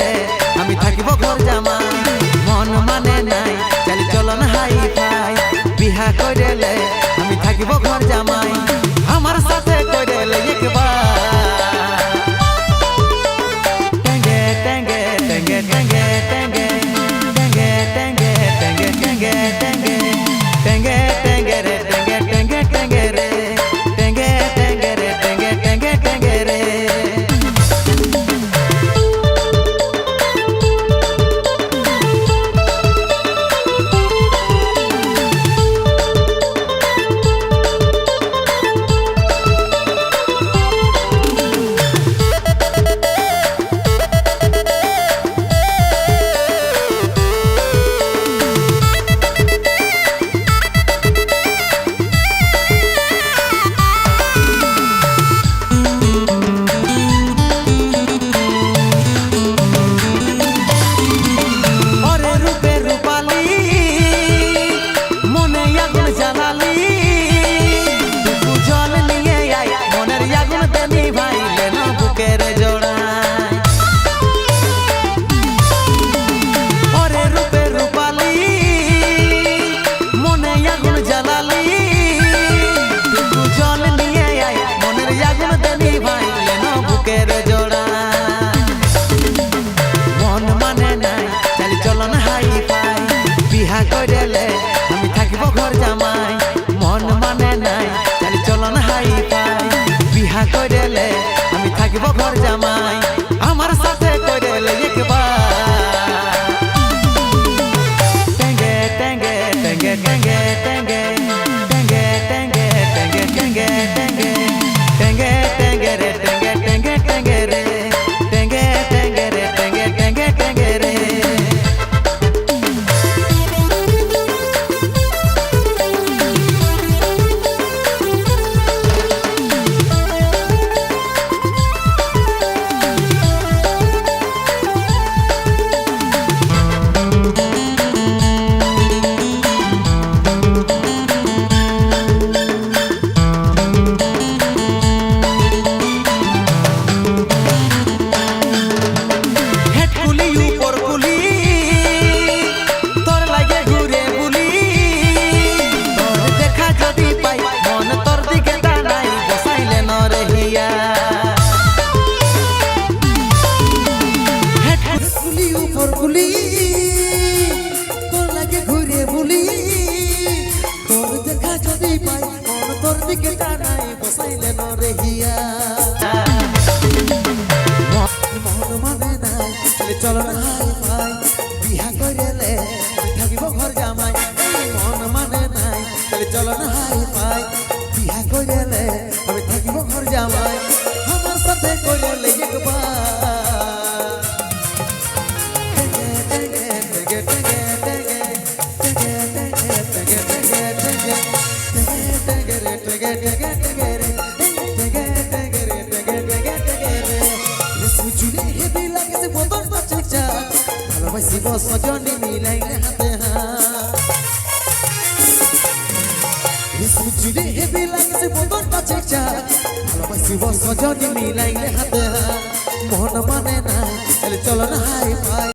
রে আমি থাকিব ঘর জামা, মন মানে নাই চালি চলন হাই ফাই বিহা করেলে আমি থাকিব ঘর জামাই। আমার জামা কাপড় খুলি তোর লাগে ঘুরে বলি। তোর দেখা যদি পাই তোর দিকে টানাই বসাইলেন রে হিয়া। মন মানে নাই চলো না হাই ভাই বিহা করিলে থাকিব ঘর জামাই। মন মানে নাই চলো না হাই ভাই বিহা করিলে আমি থাকিব ঘর জামাই। গেছে বদন তো চুপচাপ ভালোবাসি বসজনে মিলাই না হাতে হাত। জুড়ে হেবি লাগছে বদন তো চুপচাপ ভালোবাসি বসজনে মিলাই না হাতে হাত। মন মানে না চলো না হাই ফাই